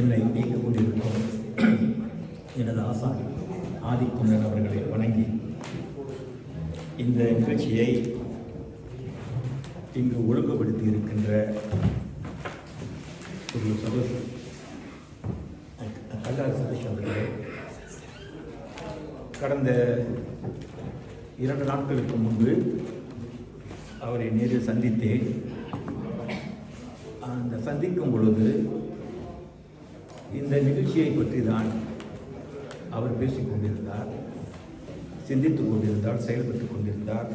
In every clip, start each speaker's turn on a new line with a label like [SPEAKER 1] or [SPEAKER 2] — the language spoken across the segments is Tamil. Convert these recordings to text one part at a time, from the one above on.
[SPEAKER 1] என்னை நீக்கிக் கொண்டிருக்கும் எனது ஆசான் ஆதிக்குமரன் அவர்களை வணங்கி இந்த நிகழ்ச்சியை இங்கு ஒழுங்குபடுத்தி இருக்கின்ற ஒரு சதோஷ் கல்லார் சதீஷ் அவர்களே கடந்த இரண்டு நாட்களுக்கு முன்பு அவரை நேரில் சந்தித்தேன். அந்த சந்திக்கும் பொழுது இந்த நிகழ்ச்சியை பற்றி தான் அவர் பேசிக்கொண்டிருந்தார் சிந்தித்துக் கொண்டிருந்தார் செயல்பட்டு கொண்டிருந்தார்.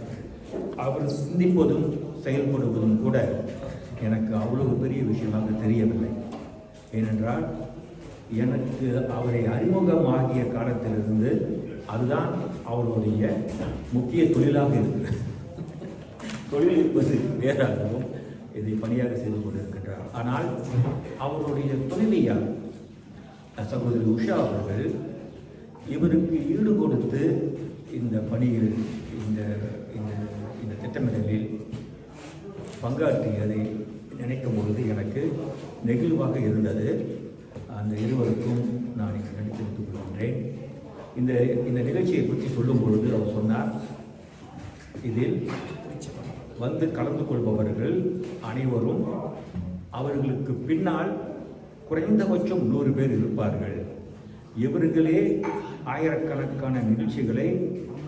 [SPEAKER 1] அவர் சிந்திப்பதும் செயல்படுவதும் கூட எனக்கு அவ்வளவு பெரிய விஷயமாக தெரியவில்லை. ஏனென்றால் எனக்கு அவரை அறிமுகமாகிய காலத்திலிருந்து அதுதான் அவருடைய முக்கிய தொழிலாக இருக்கிறது தொழில் என்பது வேறாகவும் இதை பணியாக செய்து கொண்டிருக்கின்றார். ஆனால் அவருடைய துணைவியார் சகோதரி உஷா அவர்கள் இவருக்கு ஈடு கொடுத்து இந்த பணியில் இந்த இந்த இந்த திட்டமிடலில் பங்காற்றியதை நினைக்கும் பொழுது எனக்கு நெகிழ்வாக இருந்தது. அந்த இருவருக்கும் நான் இங்கு நடித்திருத்துக் கொள்கின்றேன். இந்த இந்த நிகழ்ச்சியை பற்றி சொல்லும் பொழுது அவர் சொன்னார் இதில் வந்து கலந்து கொள்பவர்கள் அனைவரும் அவர்களுக்கு பின்னால் குறைந்தபட்சம் நூறு பேர் இருப்பார்கள். இவர்களே ஆயிரக்கணக்கான நிகழ்ச்சிகளை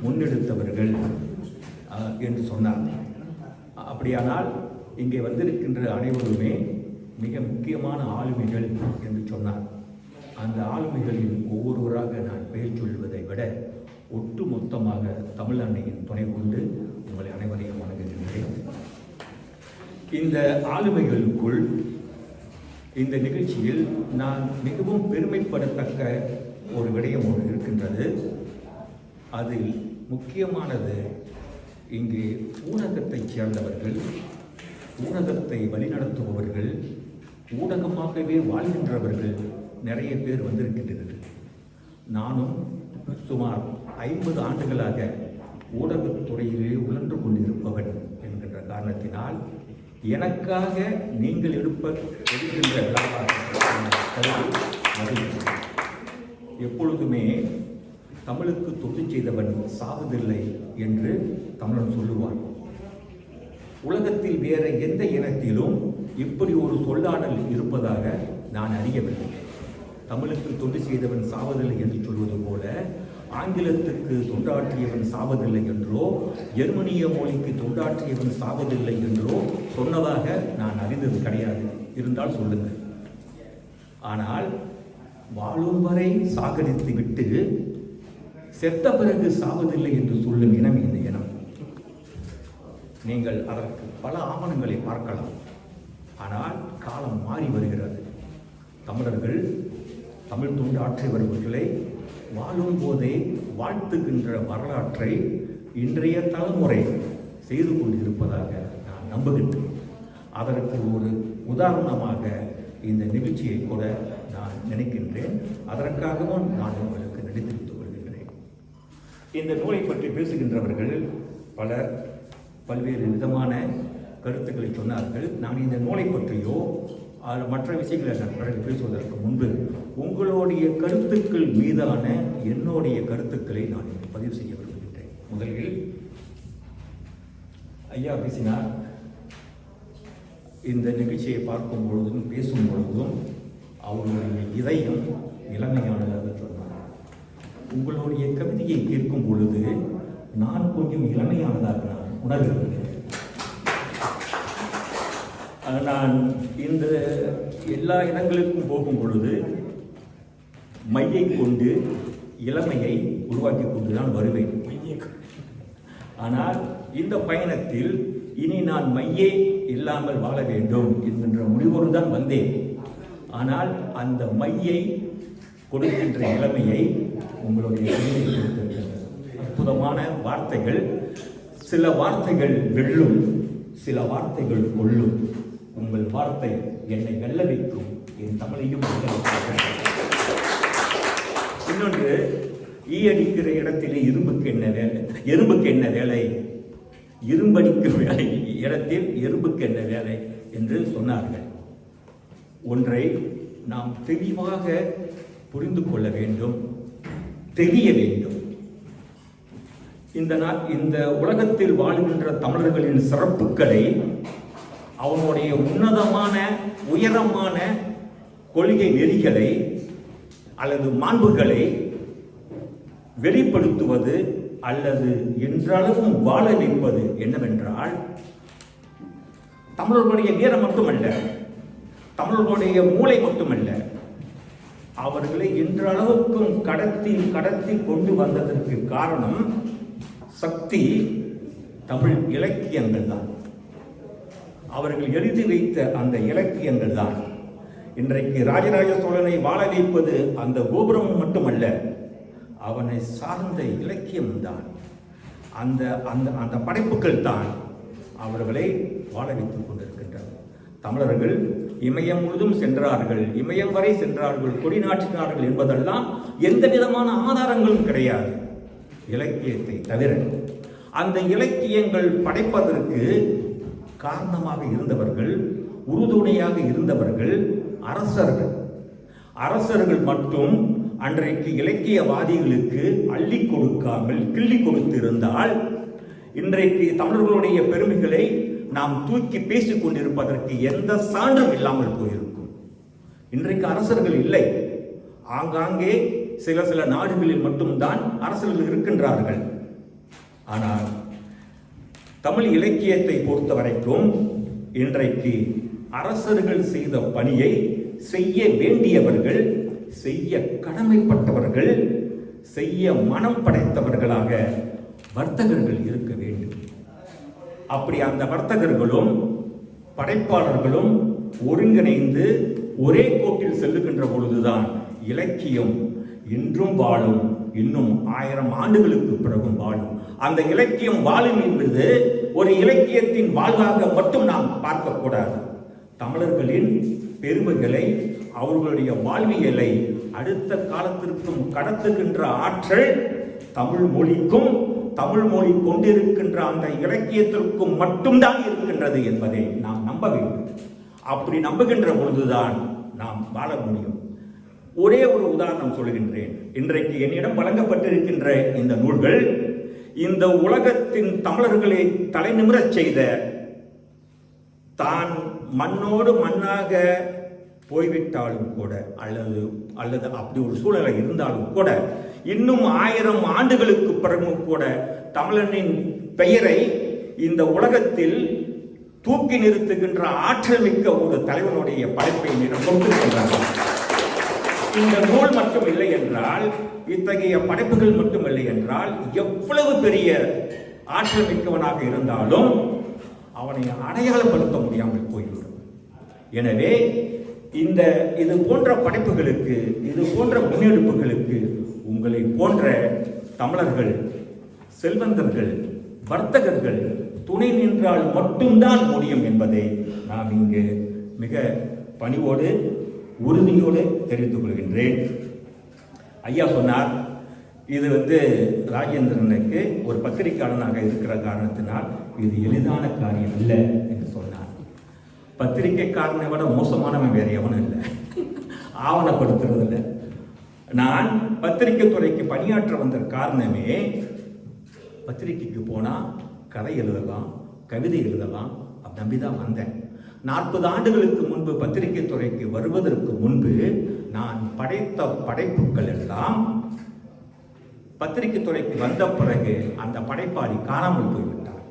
[SPEAKER 1] முன்னெடுத்தவர்கள் என்று சொன்னார் அப்படியானால் இங்கே வந்திருக்கின்ற அனைவருமே மிக முக்கியமான ஆளுமைகள் என்று சொன்னார். அந்த ஆளுமைகளில் ஒவ்வொருவராக நான் பெயர் சொல்வதை விட ஒட்டு மொத்தமாக தமிழ் அன்னையின் துணை கொண்டு உங்களை அனைவரையும் வணங்குகின்றேன். இந்த ஆளுமைகளுக்குள் இந்த நிகழ்ச்சியில் நான் மிகவும் பெருமைப்படத்தக்க ஒரு விடயம் ஒன்று இருக்கின்றது. அதில் முக்கியமானது இங்கே ஊடகத்தைச் சேர்ந்தவர்கள் ஊடகத்தை வழிநடத்துபவர்கள் ஊடகமாகவே வாழ்கின்றவர்கள் நிறைய பேர் வந்திருக்கின்றனர் நானும் சுமார் ஐம்பது ஆண்டுகளாக ஊடகத்துறையிலே உழன்று கொண்டிருப்பவன் என்கின்ற காரணத்தினால் எனக்காக நீங்கள் எடுப்ப எடுக்கின்ற விழாவாக எப்பொழுதுமே தமிழுக்கு தொண்டு செய்தவன் சாவதில்லை என்று தமிழன் சொல்லுவான். உலகத்தில் வேற எந்த இனத்திலும் இப்படி ஒரு சொல்லாடல் இருப்பதாக நான் அறியவில்லை. தமிழுக்கு தொண்டு செய்தவன் சாவதில்லை என்று சொல்வது போல ஆங்கிலத்துக்கு தொண்டாற்றியவன் சாவதில்லை என்றோ ஜெர்மனிய மொழிக்கு தொண்டாற்றியவன் சாவதில்லை என்றோ சொன்னதாக நான் அறிந்தது கிடையாது. இருந்தால் சொல்லுங்கள். ஆனால் வாழும் வரை சாகடித்து விட்டு செத்த பிறகு சாவதில்லை என்று சொல்லும் இனம் இந்த இனம். நீங்கள் அதற்கு பல ஆவணங்களை பார்க்கலாம். ஆனால் காலம் மாறி வருகிறது. தமிழர்கள் தமிழ் தொண்டு ஆற்றியவர்களை வாழும் போதே வாழ்த்துகின்ற வரலாற்றை இன்றைய தலைமுறை செய்து கொண்டிருப்பதாக நான் நம்புகின்றேன். அதற்கு ஒரு உதாரணமாக இந்த நிகழ்ச்சியை கூட நான் நினைக்கின்றேன். அதற்காகவும் நான் உங்களுக்கு நடித்திருத்துக் கொள்கின்றேன். இந்த நூலை பற்றி பேசுகின்றவர்கள் பலர் பல்வேறு விதமான கருத்துக்களை சொன்னார்கள். நான் இந்த நூலை பற்றியோ மற்ற விஷயங்களை நான் பிறகு பேசுவதற்கு முன்பு உங்களுடைய கருத்துக்கள் மீதான என்னுடைய கருத்துக்களை நான் பதிவு செய்ய விரும்புகின்றேன். முதலில் ஐயா பேசினார். இந்த நிகழ்ச்சியை பார்க்கும் பொழுதும் பேசும் பொழுதும் அவருடைய இதயம் இளமையானதாக சொன்னார் உங்களுடைய கவிதையை கேட்கும் பொழுது நான் கொஞ்சம் இளமையானதாக நான் உணர்கிறேன் நான் இந்த எல்லா இடங்களுக்கும் போகும் பொழுது மையை கொண்டு இளமையை உருவாக்கி கொண்டு நான் வருவேன். ஆனால் இந்த பயணத்தில் இனி நான் மையே இல்லாமல் வாழ வேண்டும் என்கின்ற முடிவோடு தான் வந்தேன். ஆனால் அந்த மையை கொடுக்கின்ற இளமையை உங்களுடைய அற்புதமான வார்த்தைகள். சில வார்த்தைகள் வெல்லும் சில வார்த்தைகள் கொள்ளும் உங்கள் வார்த்தை என்னை வெல்ல வைக்கும். என் தமிழையும் வெல்ல வைக்கும். இன்னொன்று ஈ அடிக்கிற இடத்திலே இரும்புக்கு என்ன வேலை எறும்புக்கு என்ன வேலை? இரும்படிக்கும் வேலை இடத்தில் எறும்புக்கு என்ன வேலை என்று சொன்னார்கள். ஒன்றை நாம் தெளிவாக புரிந்து கொள்ள வேண்டும் தெரிய வேண்டும். இந்த நா இந்த உலகத்தில் வாழ்கின்ற தமிழர்களின் சிறப்புகளை அவனுடைய உன்னதமான உயரமான கொள்கை நெறிகளை அல்லது மாண்புகளை வெளிப்படுத்துவது அல்லது என்றளவும் வாழ வைப்பது என்னவென்றால் தமிழர்களுடைய நேரம் மட்டுமல்ல தமிழர்களுடைய மூளை மட்டுமல்ல அவர்களை இன்றளவுக்கும் கடத்தி கடத்தி கொண்டு வந்ததற்கு காரணம் சக்தி தமிழ் இலக்கியங்கள் தான் அவர்கள் எழுதி வைத்த அந்த இலக்கியங்கள் தான் இன்றைக்கு ராஜராஜ சோழனை வாழ வைப்பது அந்த கோபுரம் மட்டுமல்ல அவனை சார்ந்த இலக்கியம் தான். அந்த அந்த அந்த படைப்புகள் தான் அவர்களை வாழ வைத்துக் கொண்டிருக்கின்றன. தமிழர்கள் இமயம் முழுதும் சென்றார்கள். இமயம் வரை சென்றார்கள். கொடி நாட்டினார்கள் என்பதெல்லாம் எந்த விதமான ஆதாரங்களும் கிடையாது. இலக்கியத்தை தவிர அந்த இலக்கியங்கள் படைப்பதற்கு காரணமாக இருந்தவர்கள் உறுதுணையாக இருந்தவர்கள் அரசர்கள். அரசர்கள் மட்டும் அன்றைக்கு இலக்கியவாதிகளுக்கு அள்ளி கொடுக்காமல் கிள்ளி கொடுத்திருந்தால் இன்றைக்கு தமிழர்களுடைய பெருமைகளை நாம் தூக்கி பேசிக் கொண்டிருப்பதற்கு எந்த சான்றும் இல்லாமல் போயிருக்கும். இன்றைக்கு அரசர்கள் இல்லை. ஆங்காங்கே சில சில நாடுகளில் மட்டும்தான் அரசர்கள் இருக்கின்றார்கள். ஆனால் தமிழ் இலக்கியத்தை பொறுத்த வரைக்கும் இன்றைக்கு அரசர்கள் செய்த பணியை செய்ய வேண்டியவர்கள் செய்ய கடமைப்பட்டவர்கள் செய்ய மனம் படைத்தவர்களாக வர்த்தகர்கள் இருக்க வேண்டும். அப்படி அந்த வர்த்தகர்களும் படைப்பாளர்களும் ஒருங்கிணைந்து ஒரே கோட்டில் செல்லுகின்ற பொழுதுதான் இலக்கியம் இன்றும் வாழும் இன்னும் ஆயிரம் ஆண்டுகளுக்கு பிறகும் வாழும். அந்த இலக்கியம் வாழும் என்பது ஒரு இலக்கியத்தின் வாழ்வாக மட்டும் நாம் பார்க்கக்கூடாது. தமிழர்களின் பெருமைகளை அவர்களுடைய வாழ்வியலை அடுத்த காலத்திற்கும் கடத்துகின்ற ஆற்றல் தமிழ் மொழிக்கும் தமிழ் மொழி கொண்டிருக்கின்ற அந்த இலக்கியத்திற்கும் மட்டும்தான் இருக்கின்றது என்பதை நாம் நம்ப வேண்டும். அப்படி நம்புகின்ற பொழுதுதான் நாம் வாழ முடியும். ஒரே ஒரு உதாரணம் சொல்கின்றேன். இன்றைக்கு என்னிடம் வழங்கப்பட்டிருக்கின்ற இந்த நூல்கள் இந்த உலகத்தின் தமிழர்களை தலைநிமிரச் செய்த தான் மண்ணோடு மண்ணாக போய்விட்டாலும் கூட அல்லது அல்லது அப்படி ஒரு சூழலை இருந்தாலும் கூட இன்னும் ஆயிரம் ஆண்டுகளுக்கு பிறகும் கூட தமிழனின் பெயரை இந்த உலகத்தில் தூக்கி நிறுத்துகின்ற ஆற்றல் மிக்க ஒரு தலைவனுடைய படைப்பை கொடுத்திருக்கின்றார்கள் இந்த நூல் மட்டும் இல்லை என்றால் இத்தகைய படைப்புகள் மட்டும் இல்லை என்றால் எவ்வளவு பெரிய ஆற்றல் மிக்கவனாக இருந்தாலும் அவனை அடையாளப்படுத்த முடியாமல் போய்விடும். எனவே இந்த இது போன்ற படைப்புகளுக்கு இது போன்ற முன்னெடுப்புகளுக்கு உங்களை போன்ற தமிழர்கள் செல்வந்தர்கள் வர்த்தகர்கள் துணை நின்றால் மட்டும்தான் முடியும் என்பதை நாம் இங்கு மிக பணிவோடு உறுதியோடு தெரிந்து கொள்கின்றேன். ஐயா சொன்னார் இது வந்து ராஜேந்திரனுக்கு ஒரு பத்திரிகையாளனாக இருக்கிற காரணத்தினால் இது எளிதான காரியம் இல்லை என்று சொன்னார் பத்திரிகைக்காரனை விட மோசமானவன் வேறு எவனும் இல்லை. ஆவணப்படுத்துறது இல்லை நான் பத்திரிகை துறைக்கு பணியாற்ற வந்த காரணமே பத்திரிகைக்கு போனால் கதை எழுதலாம் கவிதை எழுதலாம். அப்படி நம்பி தான் வந்தேன். நாற்பது ஆண்டுகளுக்கு முன்பு பத்திரிகை துறைக்கு வருவதற்கு முன்பு நான் படைத்த படைப்புகள் எல்லாம் பத்திரிகை துறைக்கு வந்த பிறகு அந்த படைப்பாளி காணாமல் போய்விட்டார்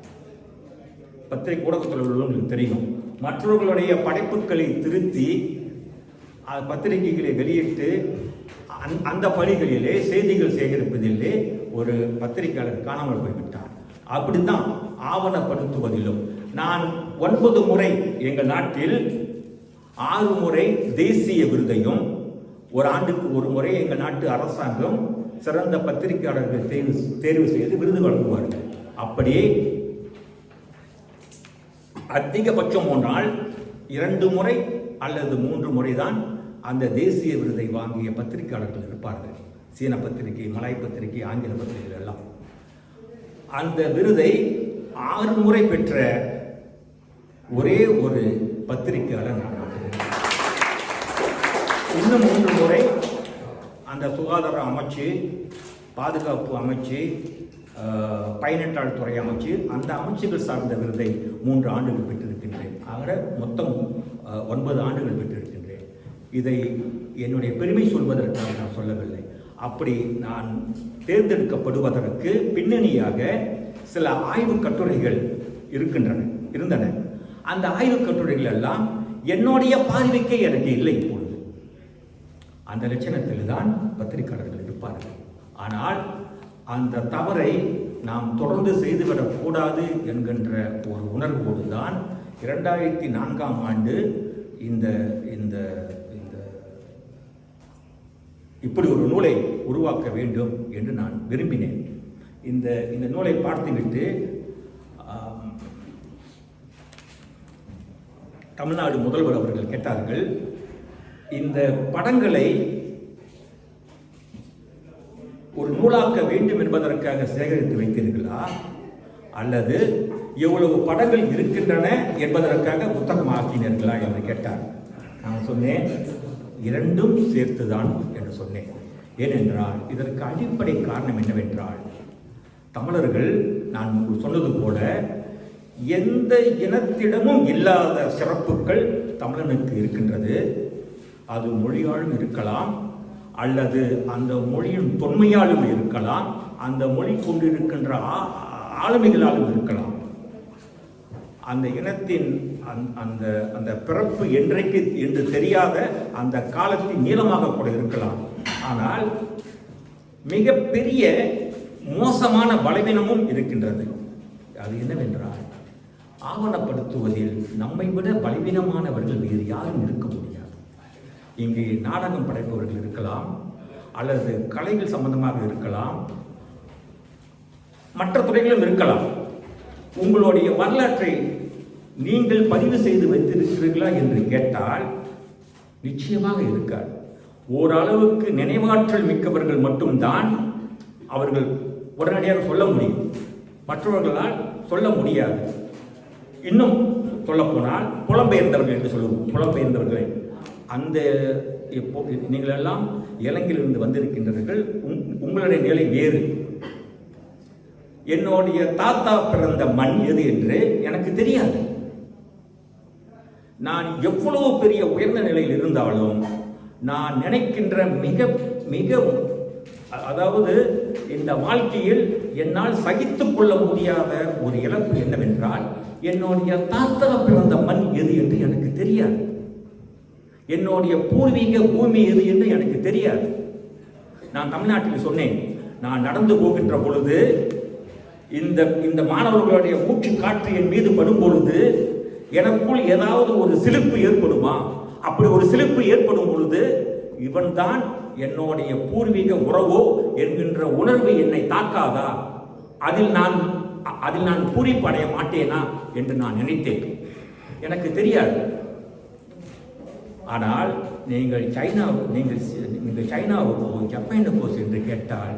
[SPEAKER 1] பத்திரிகை ஊடகத்தில் உள்ளவங்களுக்கு தெரியும். மற்றவர்களுடைய படைப்புகளை திருத்தி பத்திரிகைகளை வெளியிட்டு அந் அந்த பணிகளிலே செய்திகள் சேகரிப்பதிலே ஒரு பத்திரிகையாளர் காணாமல் போய்விட்டார். அப்படித்தான் ஆவணப்படுத்துவதிலும் நான் ஒன்பது முறை எங்கள் நாட்டில் ஆறு முறை தேசிய விருதையும் ஒரு ஆண்டுக்கு ஒரு முறை எங்கள் நாட்டு அரசாங்கம் சிறந்த பத்திரிகையாளர்கள் தேர்வு தேர்வு செய்து விருது வழங்குவார்கள். அப்படியே அதிகபட்சம் போனால் இரண்டு முறை அல்லது மூன்று முறைதான் அந்த தேசிய விருதை வாங்கிய பத்திரிகையாளர்கள் இருப்பார்கள். சீன பத்திரிகை மலாய் பத்திரிகை ஆங்கில பத்திரிகைகள் எல்லாம். அந்த விருதை ஆறு முறை பெற்ற ஒரே ஒரு பத்திரிகையாளர் நான் இன்னும் மூன்று முறை அந்த சுகாதார அமைச்சு பாதுகாப்பு அமைச்சு பயனற்றாள் துறை அமைச்சு அந்த அமைச்சுகள் சார்ந்த விருதை மூன்று ஆண்டுகள் பெற்றிருக்கின்றேன். ஆக மொத்தம் ஒன்பது ஆண்டுகள் பெற்றிருக்கின்றேன். இதை என்னுடைய பெருமை சொல்வதற்காக நான் சொல்லவில்லை. அப்படி நான் தேர்ந்தெடுக்கப்படுவதற்கு பின்னணியாக சில ஆய்வு கட்டுரைகள் இருக்கின்றன இருந்தன. அந்த ஆய்வுக் கட்டுரைகள் எல்லாம் என்னுடைய பார்வைக்கே எனக்கு இல்லை இப்பொழுது. அந்த லட்சணத்தில் தான் பத்திரிகையாளர்கள் இருப்பார்கள். ஆனால் அந்த தவறை நாம் தொடர்ந்து செய்துவிடக்கூடாது என்கின்ற ஒரு உணர்வோடு தான் இரண்டாயிரத்தி நான்காம் ஆண்டு இந்த இந்த இந்த இப்படி ஒரு நூலை உருவாக்க வேண்டும் என்று நான் விரும்பினேன். இந்த இந்த நூலை பார்த்துவிட்டு தமிழ்நாடு முதல்வர் அவர்கள் கேட்டார்கள் இந்த படங்களை ஒரு நூலாக்க வேண்டும் என்பதற்காக சேகரித்து வைத்தீர்களா? அல்லது எவ்வளவு படங்கள் இருக்கின்றன என்பதற்காக புத்தகம் ஆக்கினீர்களா என்று கேட்டார். நான் சொன்னேன் இரண்டும் சேர்த்துதான் என்று சொன்னேன். ஏனென்றால் இதற்கு அடிப்படை காரணம் என்னவென்றால் தமிழர்கள் நான் முன்பு சொன்னது போல எந்த இனத்திடமும் இல்லாத சிறப்புகள் தமிழனுக்கு இருக்கின்றது. அது மொழியாலும் இருக்கலாம் அல்லது அந்த மொழியின் தொன்மையாலும் இருக்கலாம் அந்த மொழி கொண்டிருக்கின்ற ஆ- ஆளுமைகளாலும் இருக்கலாம். அந்த இனத்தின் அந்த- அந்த அந்த பிறப்பு என்றைக்கு என்று தெரியாத அந்த காலத்தின் நீளமாக கூட இருக்கலாம். ஆனால் மிகப்பெரிய மோசமான பலவீனமும் இருக்கின்றது. அது என்னவென்றால் ஆவணப்படுத்துவதில் நம்மை விட பலவீனமானவர்கள் வேறு யாரும் இருக்க இங்கே நாடகம் படைப்பவர்கள் இருக்கலாம் அல்லது கலைகள் சம்பந்தமாக இருக்கலாம் மற்ற துறைகளும் இருக்கலாம். உங்களுடைய வரலாற்றை நீங்கள் பதிவு செய்து வைத்திருக்கிறீர்களா என்று கேட்டால் நிச்சயமாக இருக்காது. ஓரளவுக்கு நினைவாற்றல் மிக்கவர்கள் மட்டும்தான் அவர்கள் உடனடியாக சொல்ல முடியும். மற்றவர்களால் சொல்ல முடியாது. இன்னும் சொல்லப்போனால் புலம்பெயர்ந்தவர்கள் என்று சொல்லுவோம். புலம்பெயர்ந்தவர்களை அந்த இப்போ நீங்களெல்லாம் இலங்கையிலிருந்து வந்திருக்கின்றீர்கள் உங்- உங்களுடைய நிலை வேறு. என்னுடைய தாத்தா பிறந்த மண் எது என்று எனக்கு தெரியாது. நான் எவ்வளவு பெரிய உயர்ந்த நிலையில் இருந்தாலும் நான் நினைக்கின்ற மிக மிகவும் அதாவது இந்த வாழ்க்கையில் என்னால் சகித்துக் கொள்ள முடியாத ஒரு இழப்பு என்னவென்றால் என்னுடைய தாத்தா பிறந்த மண் எது என்று எனக்கு தெரியாது. என்னுடைய பூர்வீக பூமி எது என்று எனக்கு தெரியாது. நான் தமிழ்நாட்டில் சொன்னேன் நான் நடந்து போகின்ற பொழுது இந்த இந்த மாணவர்களுடைய மூச்சு காற்று என் மீது படும் பொழுது எனக்குள் ஏதாவது ஒரு சிலிப்பு ஏற்படுமா? அப்படி ஒரு சிலிப்பு ஏற்படும் பொழுது இவன்தான் என்னுடைய பூர்வீக உறவோ என்கின்ற உணர்வு என்னை தாக்காதா? அதில் நான் அதில் நான் பூரிப்படைய மாட்டேனா? என்று நான் நினைத்தேன். எனக்கு தெரியாது. ஆனால் நீங்கள் சைனா நீங்கள் நீங்கள் சைனாவுக்கோ ஜப்பானுக்கோ சென்று கேட்டால்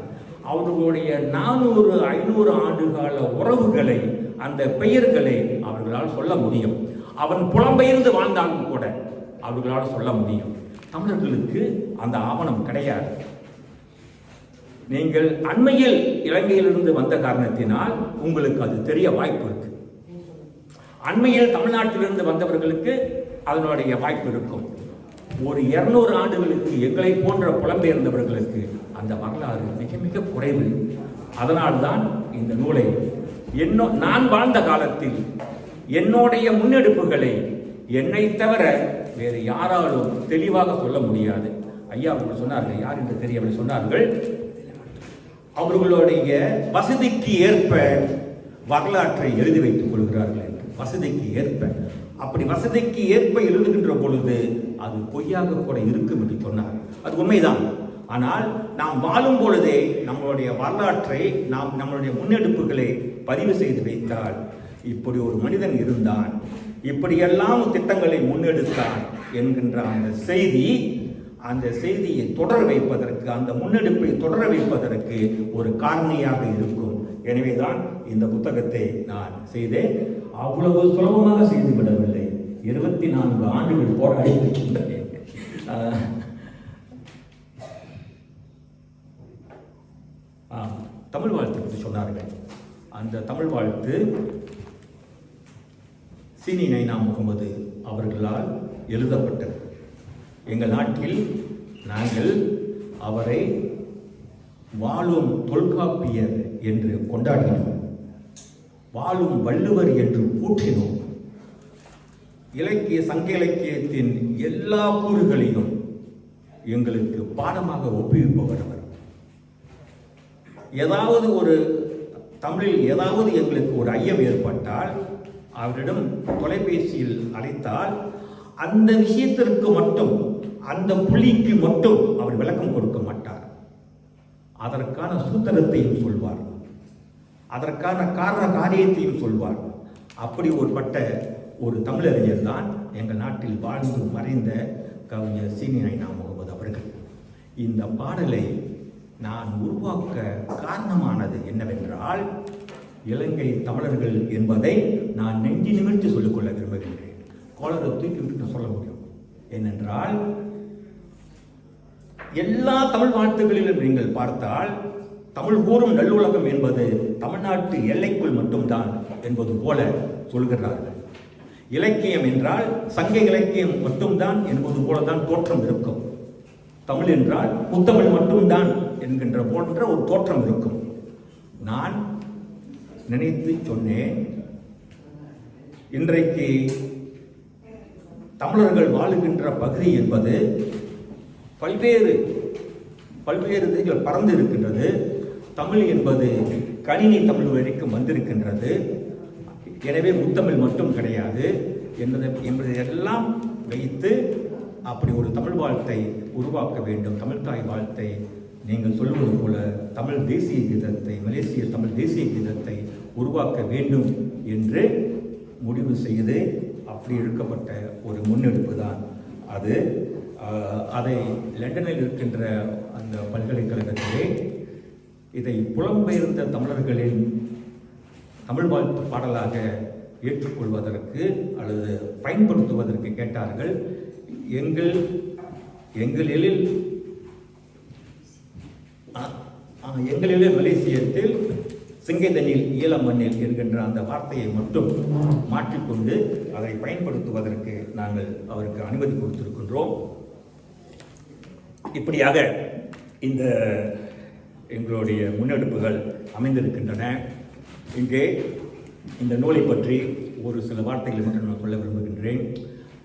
[SPEAKER 1] அவர்களுடைய நானூறு ஐநூறு ஆண்டுகால உறவுகளை அந்த பெயர்களை அவர்களால் சொல்ல முடியும். அவன் புலம்பெயர்ந்து வாழ்ந்தாலும் கூட அவர்களால் சொல்ல முடியும். தமிழர்களுக்கு அந்த ஆவணம் கிடையாது. நீங்கள் அண்மையில் இலங்கையிலிருந்து வந்த காரணத்தினால் உங்களுக்கு அது தெரிய வாய்ப்பு இருக்கு. அண்மையில் தமிழ்நாட்டிலிருந்து வந்தவர்களுக்கு அதனுடைய வாய்ப்பு இருக்கும். ஒரு இருநூறு ஆண்டுகளுக்கு எங்களை போன்ற புலம்பெயர்ந்தவர்களுக்கு அந்த வரலாறு மிக மிக குறைவு. அதனால்தான் இந்த நூலை என்னோ நான் வாழ்ந்த காலத்தில் என்னுடைய முன்னெடுப்புகளை என்னை தவிர வேறு யாராலும் தெளிவாக சொல்ல முடியாது. ஐயா அவர்கள் சொன்னார்கள் யார் என்று தெரியவில்லை சொன்னார்கள். அவர்களுடைய வசதிக்கு ஏற்ப வரலாற்றை எழுதி வைத்துக் கொள்கிறார்கள். வசதிக்கு ஏற்ப அப்படி வசதிக்கு ஏற்ப எழுதுகின்ற பொழுது அது பொய்யாக கூட இருக்கும் என்று சொன்னார். அது உண்மைதான். ஆனால் நாம் வாழும் பொழுதே நம்மளுடைய வரலாற்றை நாம் நம்மளுடைய முன்னெடுப்புகளை பதிவு செய்து வைத்தால் இப்படி ஒரு மனிதன் இருந்தான் இப்படியெல்லாம் திட்டங்களை முன்னெடுத்தான் என்கின்ற அந்த செய்தி அந்த செய்தியை தொடர வைப்பதற்கு அந்த முன்னெடுப்பை தொடர வைப்பதற்கு ஒரு காரணியாக இருக்கும். எனவேதான் இந்த புத்தகத்தை நான் செய்தேன். அவ்வளவு சுலபமாக செய்துவிடவில்லை இருபத்தி நான்கு ஆண்டுகள் போராடி இருக்கின்றேன் தமிழ் வாழ்த்து பற்றி சொன்னார்கள். அந்த தமிழ் வாழ்த்து சீனி நைனா முகமது அவர்களால் எழுதப்பட்டது. எங்கள் நாட்டில் நாங்கள் அவரை வாழும் தொல்காப்பியர் என்று கொண்டாடுகிறோம் வாழும் வள்ளுவர் என்று போற்றினோம் இலக்கிய சங்க இலக்கியத்தின் எல்லா கூறுகளையும் எங்களுக்கு பாடமாக ஒப்புவிப்பவர் அவர். ஏதாவது ஒரு தமிழில் ஏதாவது எங்களுக்கு ஒரு ஐயம் ஏற்பட்டால் அவரிடம் தொலைபேசியில் அழைத்தால் அந்த விஷயத்திற்கு மட்டும் அந்த புள்ளிக்கு மட்டும் அவர் விளக்கம் கொடுக்க மாட்டார். அதற்கான சூத்திரத்தையும் சொல்வார். அதற்கான காரண காரியத்தையும் சொல்வார். அப்படி ஒருபட்ட ஒரு தமிழறிஞர் தான் எங்கள் நாட்டில் வாழ்ந்து மறைந்த கவிஞர் சீனி ஐனா முகமது அவர்கள். இந்த பாடலை நான் உருவாக்க காரணமானது என்னவென்றால் இலங்கை தமிழர்கள் என்பதை நான் நெஞ்சி நிமிர்த்தி சொல்லிக்கொள்ள விரும்புகின்றேன். கோளரை தூக்கி விட்டு சொல்ல முடியும். ஏனென்றால் எல்லா தமிழ் வாழ்த்துகளிலும் நீங்கள் பார்த்தால் தமிழ் கூறும் நல்லுலகம் என்பது தமிழ்நாட்டு எல்லைக்குள் மட்டும்தான் என்பது போல சொல்கிறார்கள். இலக்கியம் என்றால் சங்க இலக்கியம் மட்டும்தான் என்பது போலதான் தோற்றம் இருக்கும். தமிழ் என்றால் புத்தமிழ் மட்டும்தான் என்கின்ற போன்ற ஒரு தோற்றம் இருக்கும். நான் நினைத்து சொன்னேன் இன்றைக்கு தமிழர்கள் வாழுகின்ற பகுதி என்பது பல்வேறு பல்வேறு பறந்து இருக்கின்றது. தமிழ் என்பது கணினி தமிழ் வரைக்கும் வந்திருக்கின்றது. எனவே முத்தமிழ் மட்டும் கிடையாது. என்பதை எல்லாம் வைத்து அப்படி ஒரு தமிழ் வாழ்த்தை உருவாக்க வேண்டும். தமிழ் தாய் வாழ்த்தை நீங்கள் சொல்வது போல தமிழ் தேசிய கீதத்தை மலேசிய தமிழ் தேசிய கீதத்தை உருவாக்க வேண்டும் என்று முடிவு செய்து அப்படி எடுக்கப்பட்ட ஒரு முன்னெடுப்பு தான் அது. அதை லண்டனில் இருக்கின்ற அந்த பல்கலைக்கழகத்திலே இதை புலம்பெயர்ந்த தமிழர்களின் தமிழ் வாழ்த்து பாடலாக ஏற்றுக்கொள்வதற்கு அல்லது பயன்படுத்துவதற்கு கேட்டார்கள். எங்கள் எங்களில் எங்களிலே மலேசியத்தில் சிங்கைதனில் ஈழம் மண்ணில் என்கின்ற அந்த வார்த்தையை மட்டும் மாற்றிக்கொண்டு அதை பயன்படுத்துவதற்கு நாங்கள் அவருக்கு அனுமதி கொடுத்திருக்கின்றோம். இப்படியாக இந்த எங்களுடைய முன்னெடுப்புகள் அமைந்திருக்கின்றன. இங்கே இந்த நூலை பற்றி ஒரு சில வார்த்தைகளை மட்டும் நான் சொல்ல விரும்புகின்றேன்.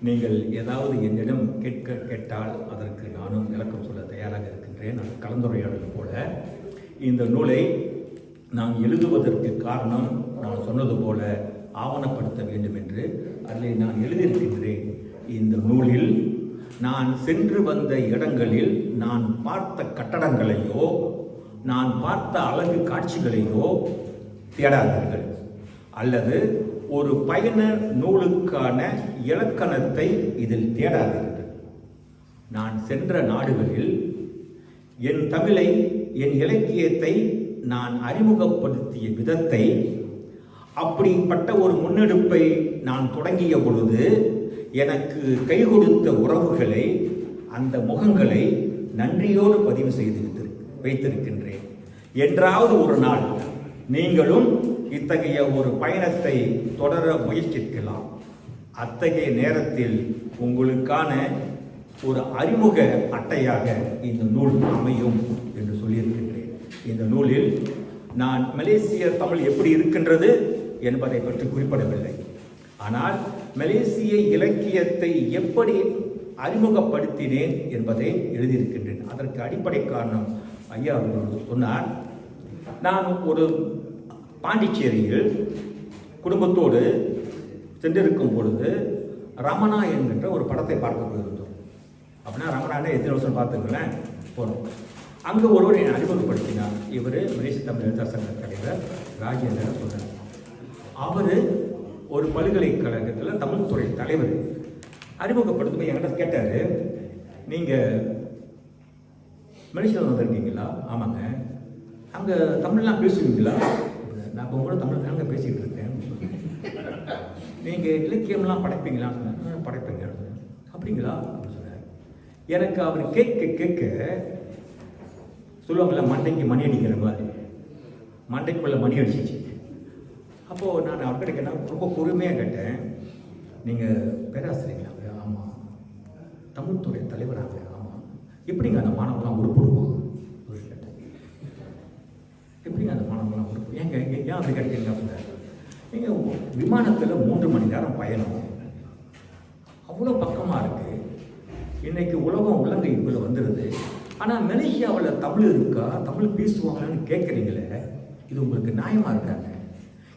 [SPEAKER 1] நீங்கள் ஏதாவது என்னிடம் கேட்க கேட்டால் அதற்கு நானும் விளக்கம் சொல்ல தயாராக இருக்கின்றேன். அது கலந்துரையாடல் போல. இந்த நூலை நான் எழுதுவதற்கு காரணம் நான் சொன்னது போல ஆவணப்படுத்த வேண்டும் என்று அதில் நான் எழுதியிருக்கின்றேன். இந்த நூலில் நான் சென்று வந்த இடங்களில் நான் பார்த்த கட்டடங்களையோ நான் பார்த்த அழகு காட்சிகளையோ தேடாதீர்கள். அல்லது ஒரு பயண நூலுக்கான இலக்கணத்தை இதில் தேடாதீர்கள். நான் சென்ற நாடுகளில் என் தமிழை என் இலக்கியத்தை நான் அறிமுகப்படுத்திய விதத்தை அப்படிப்பட்ட ஒரு முன்னெடுப்பை நான் தொடங்கிய பொழுது எனக்கு கை கொடுத்த உறவுகளை அந்த முகங்களை நன்றியோடு பதிவு செய்து வைத்திருக்கின்றேன். என்றாவது ஒரு நாள் நீங்களும் இத்தகைய ஒரு பயணத்தை தொடர முயற்சிக்கலாம். அத்தகைய நேரத்தில் உங்களுக்கான ஒரு அறிமுக அட்டையாக இந்த நூல் அமையும் என்று சொல்லியிருக்கின்றேன். இந்த நூலில் நான் மலேசிய தமிழ் எப்படி இருக்கின்றது என்பதை பற்றி குறிப்பிடவில்லை. ஆனால் மலேசிய இலக்கியத்தை எப்படி அறிமுகப்படுத்தினேன் என்பதை எழுதியிருக்கின்றேன். அதற்கு அடிப்படை காரணம் ஐயா சொன்னார் நான் ஒரு பாண்டிச்சேரியில் குடும்பத்தோடு சென்றிருக்கும் பொழுது ரமணா என்கின்ற ஒரு படத்தை பார்க்க போயிருந்தோம். அப்படின்னா ரமணானே எத்தனை வருஷம் பார்த்துங்களேன் போனோம். அங்கே ஒருவர் என்னை அறிமுகப்படுத்தினார். இவர் மலேசிய தமிழ் எழுத்தாளர் சங்க தலைவர் ராஜேந்திரன் சொன்னார். அவர் ஒரு பல்கலைக்கழகத்தில் தமிழ்துறை தலைவர். அறிமுகப்படுத்தும் என்கிட்ட கேட்டார் நீங்கள் மலேசியாவில் வந்திருக்கீங்களா ஆமாங்க. அங்கே தமிழ்லாம் பேசுவீங்களா? நான் இப்போ கூட தமிழ் தாங்க பேசிகிட்டு இருக்கேன். நீங்கள் இலக்கியம்லாம் படைப்பீங்களா? சொன்னேன். அப்படிங்களா? அப்படின்னு சொன்னார் எனக்கு அவர் கேட்க கேட்க சொல்லுவாங்கள்ல மண்டைக்கு மணி அடிக்கிற மாதிரி. மண்டைக்குள்ளே மணி அடிச்சிச்சு. அப்போது நான் அவர்கிட்ட கேட்டேன் ரொம்ப பொறுமையாக கேட்டேன். நீங்கள் பேராசிரியர்களாங்க ஆமாம் தமிழ்துறை தலைவராங்க எப்படிங்க அந்த மாணவர்கள்லாம் உருப்படுவோம் எப்படிங்க அந்த மாணவர்கள்லாம் உருப்பு ஏங்க ஏன் ஏன் அப்படி கேட்டீங்க அப்படின்னா ஏங்க விமானத்தில் மூன்று மணி நேரம் பயணம். அவ்வளோ பக்கமாக இருக்குது இன்னைக்கு உலகம் உள்ளங்கைக்குள்ளே வந்துடுது ஆனால் மலேசியாவில் தமிழ் இருக்கா? தமிழ் பேசுவாங்களான்னு கேட்குறீங்களே இது உங்களுக்கு நியாயமாக இருக்காங்க.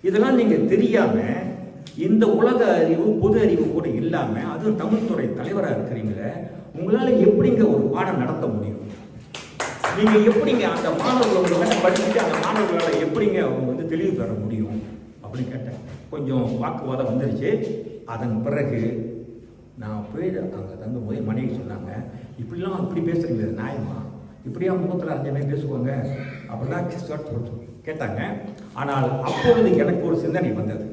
[SPEAKER 1] இதெல்லாம் நீங்கள் தெரியாமல் இந்த உலக அறிவு பொது அறிவு கூட இல்லாமல் அதுவும் தமிழ்துறை தலைவராக இருக்கிறீங்களே உங்களால் எப்படிங்க ஒரு பாடம் நடத்த முடியும்? நீங்கள் எப்படிங்க அந்த மாணவர்களோட படிச்சுட்டு அந்த மாணவர்களால் எப்படிங்க அவங்க வந்து தெளிவு பெற முடியும்? அப்படின்னு கேட்டேன். கொஞ்சம் வாக்குவாதம் வந்துருச்சு. அதன் பிறகு நான் போய் அங்கே தங்க போய் மனைவி சொன்னாங்க இப்படிலாம் இப்படி பேசுறீங்க நியாயமா? இப்படியா முகத்தில் அஞ்சமே பேசுவாங்க? அப்படிலாம் கேட்டு கேட்டாங்க. ஆனால் அப்பொழுது எனக்கு ஒரு சிந்தனை வந்தது.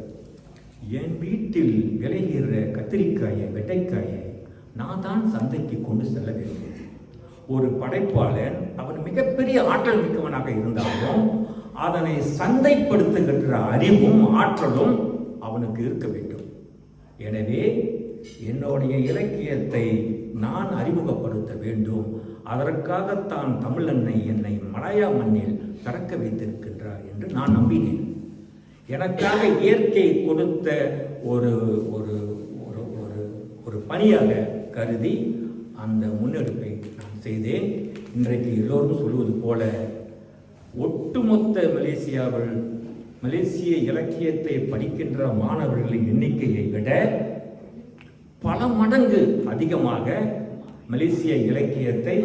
[SPEAKER 1] என் வீட்டில் விளைகிற கத்திரிக்காயை வெட்டைக்காயை நான் தான் சந்தைக்கு கொண்டு செல்ல வேண்டும். ஒரு படைப்பாளன் அவன் மிகப்பெரிய ஆற்றல் மிக்கவனாக இருந்தாலும் அதனை சந்தைப்படுத்துகின்ற அறிவும் ஆற்றலும் அவனுக்கு இருக்க வேண்டும். எனவே என்னுடைய இலக்கியத்தை நான் அறிமுகப்படுத்த வேண்டும். அதற்காகத்தான் தமிழன்னை என்னை மலையா மண்ணில் பிறக்க வைத்திருக்கின்றார் என்று நான் நம்பினேன். எனக்காக இயற்கை கொடுத்த ஒரு ஒரு ஒரு ஒரு ஒரு பணியாக கருதி அந்த முன்னெடுப்பை நான் செய்தேன். இன்றைக்கு எல்லோரும் சொல்வது போல ஒட்டுமொத்த மலேசியாவில் மலேசிய இலக்கியத்தை படிக்கின்ற மாணவர்களின் எண்ணிக்கையை விட பல மடங்கு அதிகமாக மலேசிய இலக்கியத்தை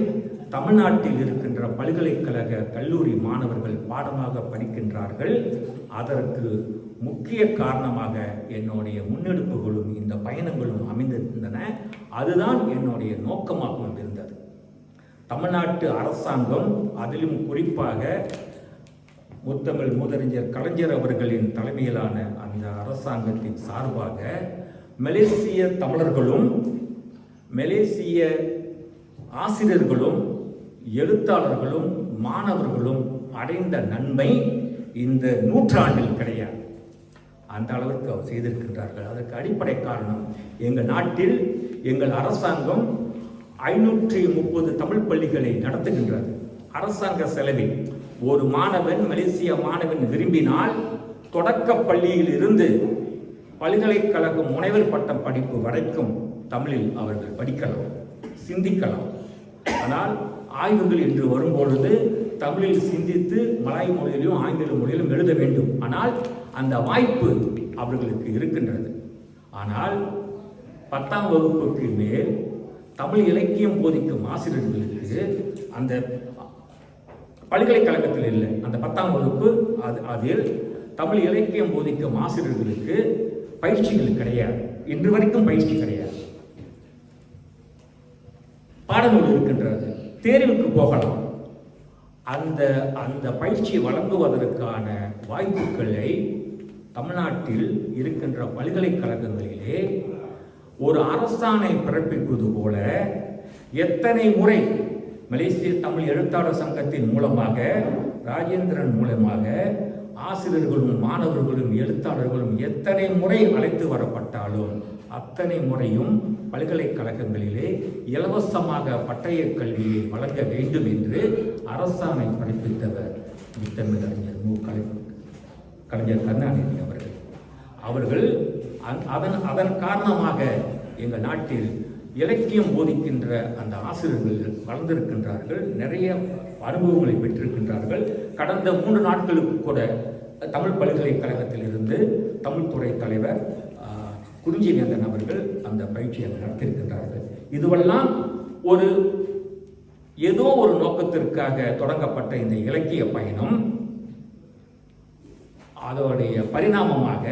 [SPEAKER 1] தமிழ்நாட்டில் இருக்கின்ற பல்கலைக்கழக கல்லூரி மாணவர்கள் பாடமாக படிக்கின்றார்கள். அதற்கு முக்கிய காரணமாக என்னுடைய முன்னெடுப்புகளும் இந்த பயணங்களும் அமைந்திருந்தன அதுதான் என்னுடைய நோக்கமாகவும் இருந்தது தமிழ்நாட்டு அரசாங்கம் அதிலும் குறிப்பாக முத்தமிழ் மூதறிஞர் கலைஞர் அவர்களின் தலைமையிலான அந்த அரசாங்கத்தின் சார்பாக மலேசிய தமிழர்களும் மலேசிய ஆசிரியர்களும் எழுத்தாளர்களும் மாணவர்களும் அடைந்த நன்மை இந்த நூற்றாண்டில் கிடையாது. அந்த அளவுக்கு அவர் செய்திருக்கின்றார்கள். அதற்கு அடிப்படை காரணம் எங்கள் நாட்டில் எங்கள் அரசாங்கம் ஐநூற்றி முப்பது தமிழ் பள்ளிகளை நடத்துகின்றது. அரசாங்க செலவில் ஒரு மாணவன் மலேசிய மாணவன் விரும்பினால் தொடக்க பள்ளியில் இருந்து பல்கலைக்கழக முனைவர் பட்டம் படிப்பு வரைக்கும் தமிழில் அவர்கள் படிக்கலாம் சிந்திக்கலாம். ஆனால் ஆய்வுகள் என்று வரும்பொழுது தமிழில் சிந்தித்து மலாய் மொழியிலும் ஆங்கில மொழியிலும் எழுத வேண்டும். ஆனால் அந்த வாய்ப்பு அவர்களுக்கு இருக்கின்றது. ஆனால் பத்தாம் வகுப்புக்கு மேல் தமிழ் இலக்கியம் போதிக்கும் ஆசிரியர்களுக்கு அந்த பல்கலைக்கழகத்தில் இல்லை. அந்த பத்தாம் வகுப்பு அது அதில் தமிழ் இலக்கியம் போதிக்கும் ஆசிரியர்களுக்கு பயிற்சிகள் கிடையாது. இன்று வரைக்கும் பயிற்சி கிடையாது. பாடநூல் இருக்கின்றது. தேர்வுக்கு போகலாம் அந்த அந்த பயிற்சியை வழங்குவதற்கான வாய்ப்புகளை தமிழ்நாட்டில் இருக்கின்ற பல்கலைக்கழகங்களிலே ஒரு அரசாணை பிறப்பிப்பது போல எத்தனை முறை மலேசிய தமிழ் எழுத்தாளர் சங்கத்தின் மூலமாக ராஜேந்திரன் மூலமாக ஆசிரியர்களும் மாணவர்களும் எழுத்தாளர்களும் எத்தனை முறை அழைத்து வரப்பட்டாலும் அத்தனை முறையும் பல்கலைக்கழகங்களிலே இலவசமாக பட்டய கல்வியை வழங்க வேண்டும் என்று அரசாணை பிறப்பித்தவர் முத்தமிழறிஞர் மு. கலை கலைஞர் கருணாநிதி அவர்கள். அவர்கள் அதன் அதன் காரணமாக எங்கள் நாட்டில் இலக்கியம் போதிக்கின்ற அந்த ஆசிரியர்கள் வளர்ந்திருக்கின்றார்கள் நிறைய அனுபவங்களை பெற்றிருக்கின்றார்கள். கடந்த மூன்று நாட்களுக்கு கூட தமிழ் பல்கலைக்கழகத்தில் இருந்து தமிழ்துறை தலைவர் குறிஞ்சிவேந்தன் அவர்கள் அந்த பயிற்சியை நடத்தியிருக்கின்றார்கள். இதுவெல்லாம் ஒரு ஏதோ ஒரு நோக்கத்திற்காக தொடங்கப்பட்ட இந்த இலக்கிய பயணம். அதோடைய பரிணாமமாக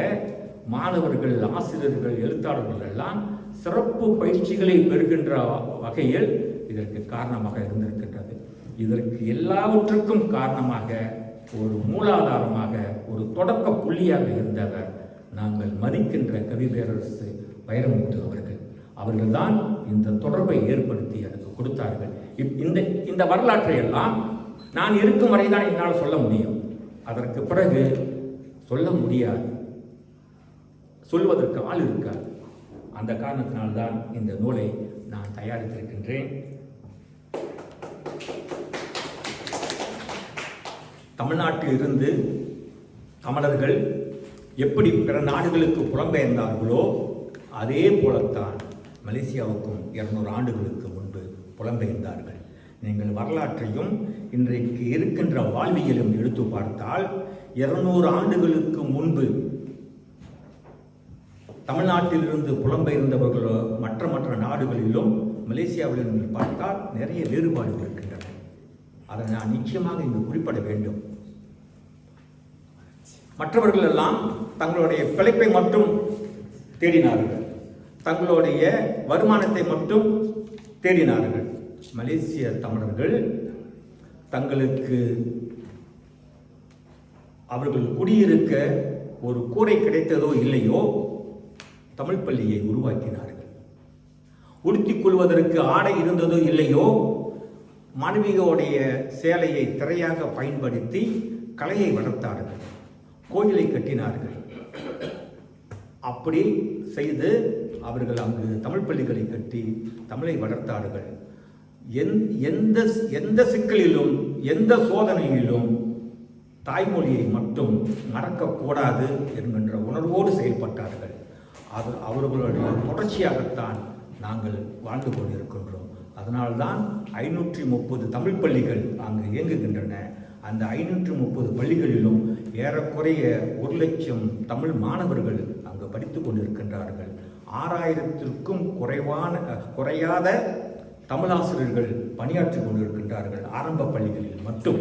[SPEAKER 1] மாணவர்கள் ஆசிரியர்கள் எழுத்தாளர்கள் எல்லாம் சிறப்பு பயிற்சிகளை பெறுகின்ற வகையில் இதற்கு காரணமாக இருந்திருக்கின்றது. இதற்கு எல்லாவற்றுக்கும் காரணமாக ஒரு மூலாதாரமாக ஒரு தொடக்க புள்ளியாக இருந்தவர் நாங்கள் மதிக்கின்ற கவி பேரரசு வைரமுத்து அவர்கள். அவர்கள்தான் இந்த தொடர்பை ஏற்படுத்தி எனக்கு கொடுத்தார்கள். இப்- இந்த இந்த வரலாற்றை எல்லாம் நான் இருக்கும் வரை தான் என்னால் சொல்ல முடியும். அதற்கு பிறகு சொல்ல முடியாது. சொல்வதற்கு ஆள் இருக்காது. அந்த காரணத்தினால்தான் இந்த நூலை நான் தயாரித்திருக்கின்றேன். தமிழ்நாட்டில் இருந்து தமிழர்கள் எப்படி பிற நாடுகளுக்கு புலம்பெயர்ந்தார்களோ அதே போலத்தான் மலேசியாவுக்கும் இருநூறு ஆண்டுகளுக்கு முன்பு புலம்பெயர்ந்தார்கள். நீங்கள் வரலாற்றையும் இன்றைக்கு இருக்கின்ற வாழ்வியலும் எடுத்து பார்த்தால் இருநூறு ஆண்டுகளுக்கு முன்பு தமிழ்நாட்டிலிருந்து புலம்பெயர்ந்தவர்களோ மற்ற மற்ற நாடுகளிலும் மலேசியாவிலிருந்து நீங்கள் பார்த்தால் நிறைய வேறுபாடுகள் இருக்கின்றன. அதை நான் நிச்சயமாக இங்கு குறிப்பிட வேண்டும். மற்றவர்கள் எல்லாம் தங்களுடைய பிழைப்பை மட்டும் தேடினார்கள். தங்களுடைய வருமானத்தை மட்டும் தேடினார்கள். மலேசிய தமிழர்கள் தங்களுக்கு அவர்கள் குடியிருக்க ஒரு கூரை கிடைத்ததோ இல்லையோ தமிழ் பள்ளியை உருவாக்கினார்கள். உடுத்திக் கொள்வதற்கு ஆடை இருந்ததோ இல்லையோ மாணவிகளுடைய சேலையை திரையாக பயன்படுத்தி கலையை வளர்த்தார்கள். கோயிலை கட்டினார்கள். அப்படி செய்து அவர்கள் அங்கு தமிழ் பள்ளிகளை கட்டி தமிழை வளர்த்தார்கள். எந் எந்த எந்த சிக்கலிலும் எந்த சோதனையிலும் தாய்மொழியை மட்டும் மறக்கக்கூடாது என்கின்ற உணர்வோடு செயல்பட்டார்கள். அது அவர்களுடைய தொடர்ச்சியாகத்தான் நாங்கள் வாழ்ந்து கொண்டிருக்கின்றோம். அதனால்தான் ஐநூற்றி முப்பது தமிழ் பள்ளிகள் அங்கு இயங்குகின்றன. அந்த ஐநூற்று முப்பது பள்ளிகளிலும் ஏறக்குறைய ஒரு லட்சம் தமிழ் மாணவர்கள் அங்கு படித்துக் கொண்டிருக்கின்றார்கள். ஆறாயிரத்திற்கும் குறைவான குறையாத தமிழாசிரியர்கள் பணியாற்றி கொண்டிருக்கின்றார்கள் ஆரம்ப பள்ளிகளில் மட்டும்.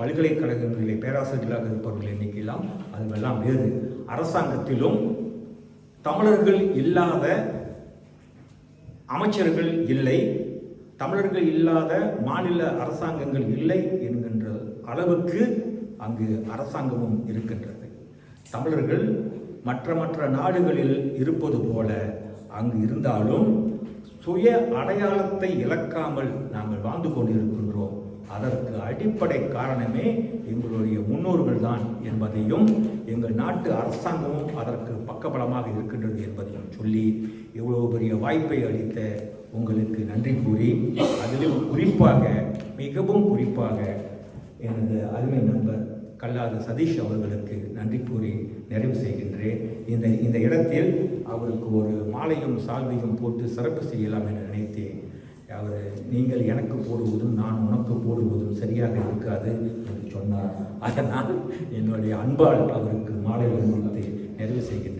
[SPEAKER 1] பல்கலைக்கழகங்களிலே பேராசிரியர்களாக இருப்பவர்கள் எண்ணிக்கையெல்லாம் அதுவெல்லாம் வேறு. அரசாங்கத்திலும் தமிழர்கள் இல்லாத அமைச்சர்கள் இல்லை தமிழர்கள் இல்லாத மாநில அரசாங்கங்கள் இல்லை என்று அளவுக்கு அங்கு அரசாங்கமும் இருக்கின்றது. தமிழர்கள் மற்ற மற்ற நாடுகளில் இருப்பது போல அங்கு இருந்தாலும் சுய அடையாளத்தை இழக்காமல் நாங்கள் வாழ்ந்து கொண்டிருக்கின்றோம். அதற்கு அடிப்படை காரணமே எங்களுடைய முன்னோர்கள் தான் என்பதையும் எங்கள் நாட்டு அரசாங்கமும் அதற்கு பக்கபலமாக இருக்கின்றது என்பதையும் சொல்லி இவ்வளவு பெரிய வாய்ப்பை அளித்த உங்களுக்கு நன்றி கூறி அதிலும் குறிப்பாக மிகவும் குறிப்பாக எனது அருமை நண்பர் கல்லாத சதீஷ் அவர்களுக்கு நன்றி கூறி நிறைவு செய்கின்றேன். இந்த இந்த இடத்தில் அவருக்கு ஒரு மாலையும் சால்வையும் போட்டு சிறப்பு செய்யலாம் என்று நினைத்தேன். அவர் நீங்கள் எனக்கு போடுவதும் நான் உனக்கு போடுவதும் சரியாக இருக்காது என்று சொன்னார். அதனால் என்னுடைய அன்பால் அவருக்கு மாலை கொடுத்து நிறைவு செய்கின்றேன்.